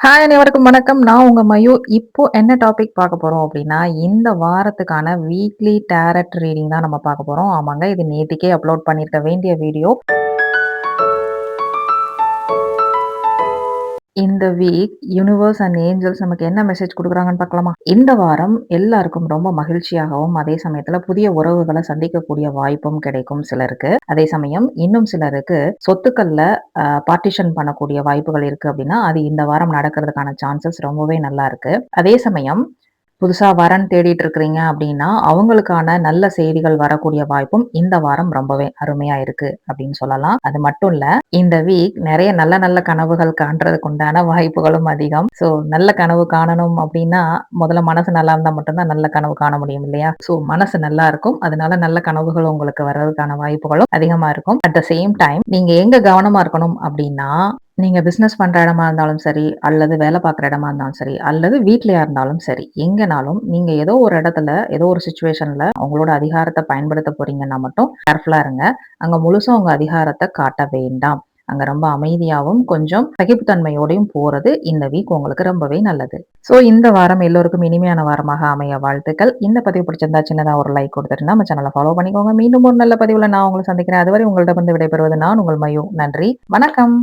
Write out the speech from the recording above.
Hi அனைவருக்கும் வணக்கம். நான் உங்க மயு. இப்போ என்ன டாபிக் பார்க்க போறோம் அப்படின்னா இந்த வாரத்துக்கான வீக்லி டேரட் ரீடிங் தான் நம்ம பார்க்க போறோம். ஆமாங்க இது நேத்திக்கே அப்லோட் பண்ணியிருக்க வேண்டிய வீடியோ இந்த வீக் யூனிவர்ஸ் அண்ட் ஏஞ்சல்ஸ் நமக்கு என்ன மெசேஜ் கொடுக்குறாங்கன்னு பார்க்கலாமா? இந்த வாரம் எல்லாருக்கும் ரொம்ப மகிழ்ச்சியாகவும் அதே சமயத்துல புதிய உறவுகளை சந்திக்கக்கூடிய வாய்ப்பும் கிடைக்கும் சிலருக்கு. அதே சமயம் இன்னும் சிலருக்கு சொத்துக்கள்ல பார்ட்டிஷன் பண்ணக்கூடிய வாய்ப்புகள் இருக்கு அப்படின்னா அது இந்த வாரம் நடக்கிறதுக்கான சான்சஸ் ரொம்பவே நல்லா இருக்கு. அதே சமயம் புதுசாக வரன் தேடிட்டு இருக்கிறீங்க அப்படின்னா அவங்களுக்கான நல்ல செய்திகள் வரக்கூடிய வாய்ப்பும் இந்த வாரம் ரொம்பவே அருமையா இருக்கு அப்படின்னு சொல்லலாம். அது மட்டும் இல்ல இந்த வீக் நிறைய நல்ல நல்ல கனவுகள் காண்றதுக்கு உண்டான வாய்ப்புகளும் அதிகம். ஸோ நல்ல கனவு காணணும் அப்படின்னா முதல்ல மனசு நல்லா இருந்தா மட்டும்தான் நல்ல கனவு காண முடியும் இல்லையா? ஸோ மனசு நல்லா இருக்கும். அதனால நல்ல கனவுகள் உங்களுக்கு வர்றதுக்கான வாய்ப்புகளும் அதிகமா இருக்கும். அட் த சேம் டைம் நீங்க எங்க கவனமா இருக்கணும் அப்படின்னா நீங்க பிசினஸ் பண்ற இடமா இருந்தாலும் சரி, அல்லது வேலை பார்க்குற இடமா இருந்தாலும் சரி, அல்லது வீட்லையா இருந்தாலும் சரி, எங்கனாலும் நீங்க ஏதோ ஒரு இடத்துல, ஏதோ ஒரு சுச்சுவேஷனில் உங்களோட அதிகாரத்தை பயன்படுத்த போறீங்கன்னா மட்டும் கேர்ஃபுல்லாக இருங்க. அங்க முழுசும் உங்கள் அதிகாரத்தை காட்ட வேண்டாம். அங்க ரொம்ப அமைதியாவும், கொஞ்சம் சகிப்புத்தன்மையோடையும் போறது இந்த வீக் உங்களுக்கு ரொம்பவே நல்லது. ஸோ இந்த வாரம் எல்லோருக்கும் இனிமையான வாரமாக அமைய வாழ்த்துக்கள். இந்த பதிவு பிடிச்சிருந்தா சின்னதாக ஒரு லைக் கொடுத்துட்டு நம்ம சேனலை ஃபாலோ பண்ணிக்கோங்க. மீண்டும் ஒரு நல்ல பதிவில் நான் உங்களை சந்திக்கிறேன். அதுவரை உங்கள்கிட்ட வந்து விடைபெறுவது நான் உங்கள் மயு. நன்றி. வணக்கம்.